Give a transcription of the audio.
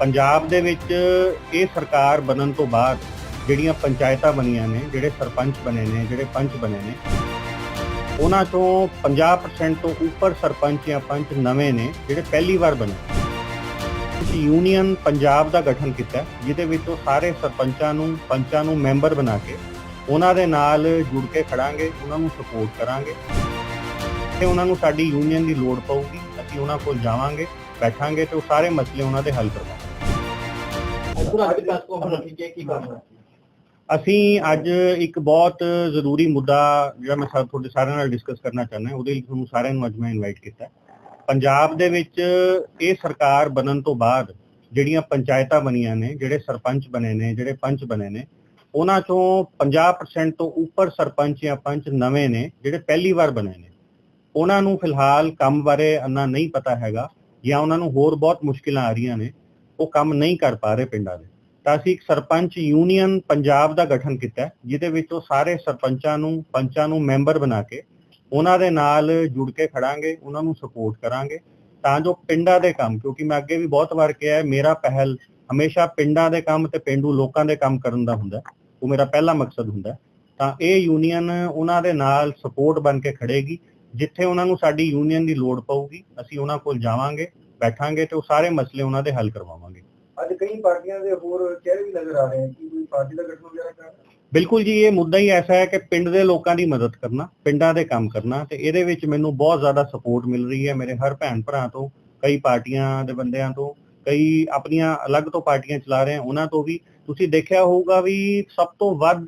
ਪੰਜਾਬ ਦੇ ਵਿੱਚ ਇਹ ਸਰਕਾਰ ਬਣਨ ਤੋਂ ਬਾਅਦ ਜਿਹੜੀਆਂ ਪੰਚਾਇਤਾਂ ਬਣੀਆਂ ਨੇ, ਜਿਹੜੇ ਸਰਪੰਚ ਬਣੇ ਨੇ, ਜਿਹੜੇ ਪੰਚ ਬਣੇ ਨੇ, ਉਹਨਾਂ ਤੋਂ 50% ਤੋਂ ਉੱਪਰ ਸਰਪੰਚ ਜਾਂ ਪੰਚ ਨਵੇਂ ਨੇ, ਜਿਹੜੇ ਪਹਿਲੀ ਵਾਰ ਬਣੇ ਇੱਕ ਯੂਨੀਅਨ ਪੰਜਾਬ ਦਾ ਗਠਨ ਕੀਤਾ, ਜਿਹਦੇ ਵਿੱਚ ਉਹ ਸਾਰੇ ਸਰਪੰਚਾਂ ਨੂੰ, ਪੰਚਾਂ ਨੂੰ ਮੈਂਬਰ ਬਣਾ ਕੇ ਉਹਨਾਂ ਦੇ ਨਾਲ ਜੁੜ ਕੇ ਖੜਾਂਗੇ, ਉਹਨਾਂ ਨੂੰ ਸਪੋਰਟ ਕਰਾਂਗੇ ਤੇ ਉਹਨਾਂ ਨੂੰ ਸਾਡੀ ਯੂਨੀਅਨ ਦੀ ਲੋੜ ਪਊਗੀ, ਅਸੀਂ ਉਹਨਾਂ ਕੋਲ ਜਾਵਾਂਗੇ, ਬੈਠਾਂਗੇ ਤੇ ਉਹ ਸਾਰੇ ਮਸਲੇ ਉਹਨਾਂ ਦੇ ਹੱਲ ਕਰਵਾਵਾਂਗੇ। ਪੂਰਾ ਅੱਜ ਤੱਕ ਕੋ ਬਣਾ ਕੀ ਕਰਨਾ? ਅਸੀਂ ਅੱਜ ਇੱਕ ਬਹੁਤ ਜ਼ਰੂਰੀ ਮੁੱਦਾ ਜਿਹੜਾ ਮੈਂ ਤੁਹਾਡੇ ਸਾਰਿਆਂ ਨਾਲ ਡਿਸਕਸ ਕਰਨਾ ਚਾਹੁੰਦਾ, ਉਹਦੇ ਲਈ ਤੁਹਾਨੂੰ ਸਾਰਿਆਂ ਨੂੰ ਅੱਜ ਮੈਂ ਇਨਵਾਈਟ ਕੀਤਾ। ਪੰਜਾਬ ਦੇ ਵਿੱਚ ਇਹ ਸਰਕਾਰ ਬਣਨ ਤੋਂ ਬਾਅਦ ਜਿਹੜੀਆਂ ਪੰਚਾਇਤਾਂ ਬਣੀਆਂ ਨੇ, ਜਿਹੜੇ ਸਰਪੰਚ ਬਣੇ ਨੇ, ਜਿਹੜੇ ਪੰਚ ਬਣੇ ਨੇ, ਉਹਨਾਂ ਚੋਂ 50% ਤੋਂ ਉੱਪਰ ਸਰਪੰਚ ਜਾਂ ਪੰਚ ਨਵੇਂ ਨੇ, ਜਿਹੜੇ ਪਹਿਲੀ ਵਾਰ ਬਣੇ ਨੇ। ਉਹਨਾਂ ਨੂੰ ਫਿਲਹਾਲ ਕੰਮ ਬਾਰੇ ਅੰਨਾ ਨਹੀਂ ਪਤਾ ਹੈਗਾ ਜਾਂ ਉਹਨਾਂ ਨੂੰ ਹੋਰ ਬਹੁਤ ਮੁਸ਼ਕਿਲਾਂ ਆ ਰਹੀਆਂ ਨੇ। ਉਹ ਕੰਮ ਨਹੀਂ ਕਰ ਪਾ ਰਹੇ ਪਿੰਡਾਂ ਦੇ। ਤਾਂ ਅਸੀਂ ਇੱਕ ਸਰਪੰਚ ਯੂਨੀਅਨ ਪੰਜਾਬ ਦਾ ਗਠਨ ਕੀਤਾ ਜਿਹਦੇ ਵਿੱਚ ਉਹ ਸਾਰੇ ਸਰਪੰਚਾਂ ਨੂੰ, ਪੰਚਾਂ ਨੂੰ ਮੈਂਬਰ ਬਣਾ ਕੇ ਉਹਨਾਂ ਦੇ ਨਾਲ ਜੁੜ ਕੇ ਖੜਾਂਗੇ, ਉਹਨਾਂ ਨੂੰ ਸਪੋਰਟ ਕਰਾਂਗੇ, ਤਾਂ ਜੋ ਪਿੰਡਾਂ ਦੇ ਕੰਮ, ਕਿਉਂਕਿ ਮੈਂ ਅੱਗੇ ਵੀ ਬਹੁਤ ਵਾਰ ਕਿਹਾ ਹੈ, ਮੇਰਾ ਪਹਿਲ ਹਮੇਸ਼ਾ ਪਿੰਡਾਂ ਦੇ ਕੰਮ ਤੇ ਪਿੰਡੂ ਲੋਕਾਂ ਦੇ ਕੰਮ ਕਰਨ ਦਾ ਹੁੰਦਾ ਉਹ ਮੇਰਾ ਪਹਿਲਾ ਮਕਸਦ ਹੁੰਦਾ ਤਾਂ ਇਹ ਯੂਨੀਅਨ ਉਹਨਾਂ ਦੇ ਨਾਲ ਸਪੋਰਟ ਬਣ ਕੇ ਖੜੇਗੀ, ਜਿੱਥੇ ਉਹਨਾਂ ਨੂੰ ਸਾਡੀ ਯੂਨੀਅਨ ਦੀ ਲੋੜ ਪਊਗੀ, ਅਸੀਂ ਉਹਨਾਂ ਕੋਲ ਜਾਵਾਂਗੇ ਬੈਠਾਂਗੇ ਤੇ ਉਹ ਸਾਰੇ ਮਸਲੇ ਉਹਨਾਂ ਦੇ ਹੱਲ ਕਰਵਾਵਾਂਗੇ। ਅੱਜ ਕਈ ਪਾਰਟੀਆਂ ਦੇ ਹੋਰ ਚਿਹਰੇ ਵੀ ਨਜ਼ਰ ਆ ਰਹੇ ਹਨ ਕਿ ਕੋਈ ਪਾਰਟੀ ਦਾ ਗਠਨ ਵਗੈਰਾ ਕਰ ਬਿਲਕੁਲ ਜੀ ਇਹ ਮੁੱਦਾ ਹੀ ਐਸਾ ਹੈ ਕਿ ਪਿੰਡ ਦੇ ਲੋਕਾਂ ਦੀ ਮਦਦ ਕਰਨਾ ਪਿੰਡਾਂ ਦੇ ਕੰਮ ਕਰਨਾ ਤੇ ਇਹਦੇ ਵਿੱਚ ਮੈਨੂੰ ਬਹੁਤ ਜ਼ਿਆਦਾ ਸਪੋਰਟ ਮਿਲ ਰਹੀ ਹੈ ਮੇਰੇ ਹਰ ਭੈਣ ਭਰਾ ਤੋਂ ਕਈ ਪਾਰਟੀਆਂ ਦੇ ਬੰਦਿਆਂ ਤੋਂ ਕਈ ਆਪਣੀਆਂ ਅਲੱਗ ਤੋਂ ਪਾਰਟੀਆਂ ਚਲਾ ਰਹੇ ਆ ਉਹਨਾਂ ਤੋਂ ਵੀ। ਤੁਸੀਂ ਦੇਖਿਆ ਹੋਊਗਾ ਵੀ ਸਭ ਤੋਂ ਵੱਧ